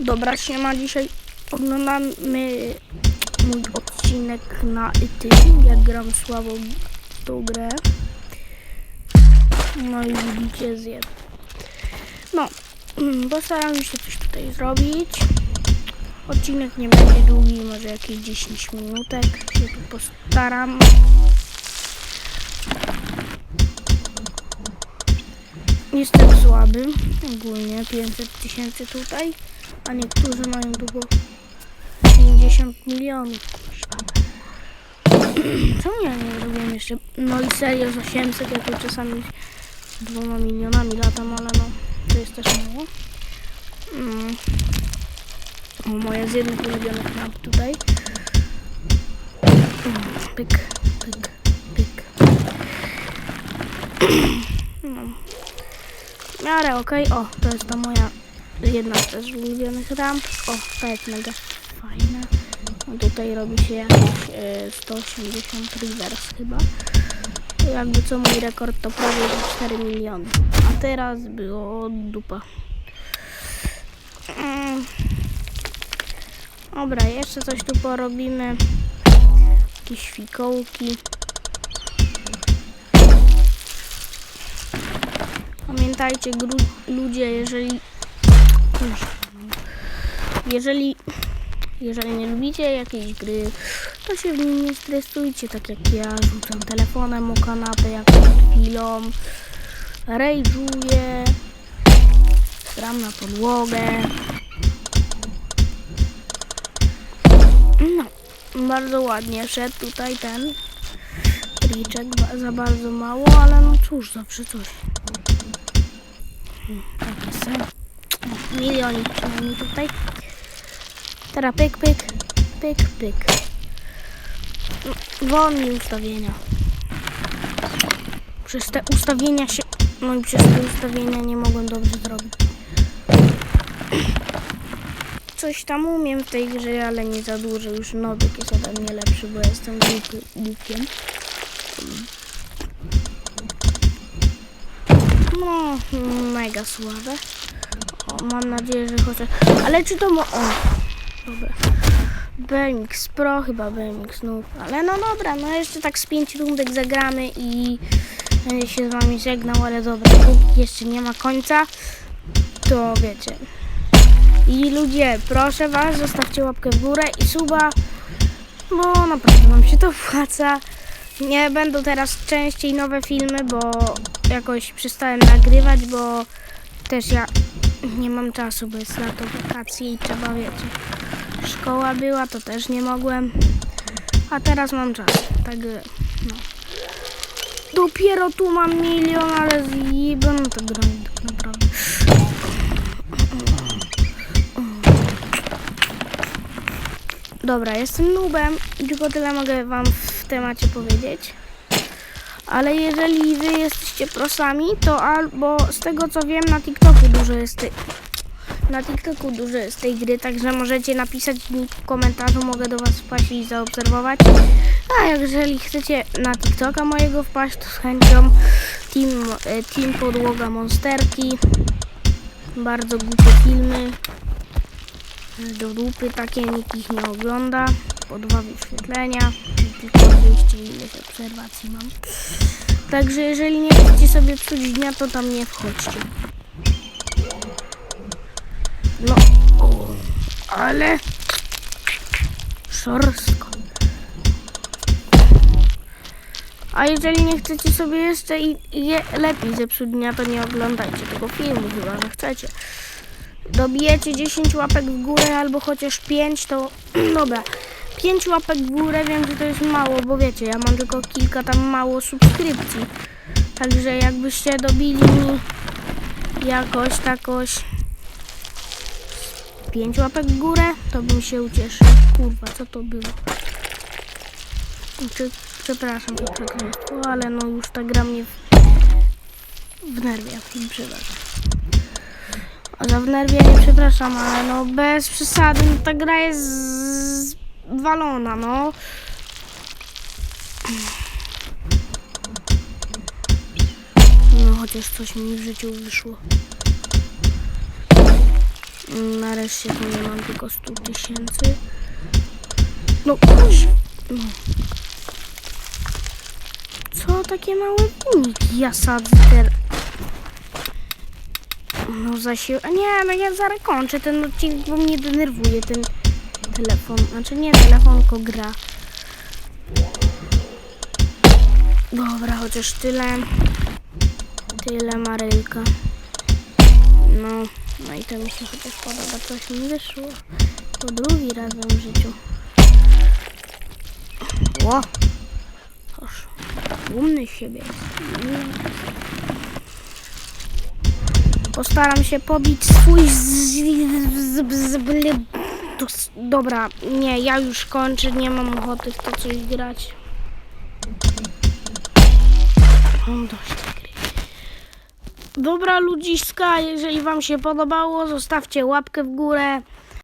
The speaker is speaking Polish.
Dobra, siema, dzisiaj oglądamy mój odcinek na tym, jak gram słabo tą grę. No i widzicie, zjem. No, mm, postaram się coś tutaj zrobić. Odcinek nie będzie długi, może jakieś 10 minutek. Się tu postaram. Jestem słaby, ogólnie 500 tysięcy tutaj, a niektórzy mają długo 50 milionów. Czemu ja nie robiłem jeszcze? No i serio z 800, ja tu czasami dwoma milionami latam, ale no to jest też mało. Mm. O, moja z jednych ulubionych tutaj. Mm, Pyk, pyk, pyk. Miarę okej. O, to jest ta moja jedna z ulubionych ramp. O, ta jest mega fajna. No tutaj robi się jakieś e, 180 reverse chyba. Jakby co mój rekord to prawie że 4 miliony. A teraz było dupa. Mm. Dobra, jeszcze coś tu porobimy. Jakieś fikołki. Pamiętajcie, ludzie, jeżeli. Jeżeli. Jeżeli nie lubicie jakiejś gry, to się w nim nie stresujcie, tak jak ja. Rzucam telefonem o kanapę jak chwilą. Rage'uję. Stram na podłogę. No, bardzo ładnie szedł tutaj ten triczek, za bardzo mało, ale no cóż, zawsze coś. Takie se. Milionik przynajmniej tutaj. Teraz pyk, pyk, pyk, pyk. Wolni ustawienia. Przez te ustawienia się... No i przez te ustawienia nie mogłem dobrze zrobić. Coś tam umiem w tej grze, ale nie za dużo. Już Nowik jest ode mnie lepszy, bo jestem głupi. No, mega słabe. O, mam nadzieję, że chociaż... Ale czy to mo... O, dobra. BMX Pro, chyba BMX Noob. Ale no dobra, no jeszcze tak z 5 rundek zagramy i będę się z wami żegnał, ale dobra, jeszcze nie ma końca, to wiecie. I ludzie, proszę was, zostawcie łapkę w górę i suba, bo naprawdę wam się to opłaca. Nie będą teraz częściej nowe filmy, bo jakoś przestałem nagrywać, bo też ja nie mam czasu, bo jest lato, wakacje i trzeba, wiecie, szkoła była, to też nie mogłem, a teraz mam czas, tak, no. Dopiero tu mam milion, ale zjebam to grę, tak naprawdę. Dobra, jestem nubem i tylko tyle mogę wam temacie powiedzieć. Ale jeżeli wy jesteście prosami, to albo z tego co wiem na TikToku dużo jest na TikToku dużo jest tej gry, także możecie napisać mi w komentarzu, mogę do was wpaść i zaobserwować. A jeżeli chcecie na TikToka mojego wpaść, to z chęcią Team, e, team Podłoga Monsterki. Bardzo głupie filmy. Do dupy takie, nikt ich nie ogląda. Po dwa wyświetlenia. Tylko 200 ileś obserwacji mam. Także jeżeli nie chcecie sobie psuć dnia, to tam nie wchodźcie. No, o, ale szorstko. A jeżeli nie chcecie sobie jeszcze i je, lepiej zepsuć dnia, to nie oglądajcie tego filmu, chyba że chcecie. Dobijecie 10 łapek w górę albo chociaż 5, to dobra. 5 łapek w górę wiem, że to jest mało, bo wiecie, ja mam tylko kilka tam mało subskrypcji. Także jakbyście dobili mi jakoś takoś 5 łapek w górę, to bym się ucieszył. Kurwa, co to było? Przepraszam za przekleństwo, ale no już ta gra mnie w, wnerwia, przepraszam. A za wnerwienie przepraszam, ale no bez przesady, no ta gra jest z- walona, no. No chociaż coś mi w życiu wyszło. Nareszcie tu nie mam tylko 100 tysięcy. No. No. Co takie małe uniki ja sadzę? No zasił... Nie, no ja zaraz ten odcinek, bo mnie denerwuje ten telefon. Znaczy nie telefon, tylko gra. Dobra, chociaż tyle. Tyle Marylka. No, no i to mi się chociaż podoba. Coś mi wyszło. Po drugi razem w życiu. Ło! Proszę. Dumny siebie. Postaram się pobić swój z... z... z... z... to Dobra, nie, ja już kończę, nie mam ochoty w to coś grać. Mam dość gry. Dobra ludziska, jeżeli wam się podobało, zostawcie łapkę w górę.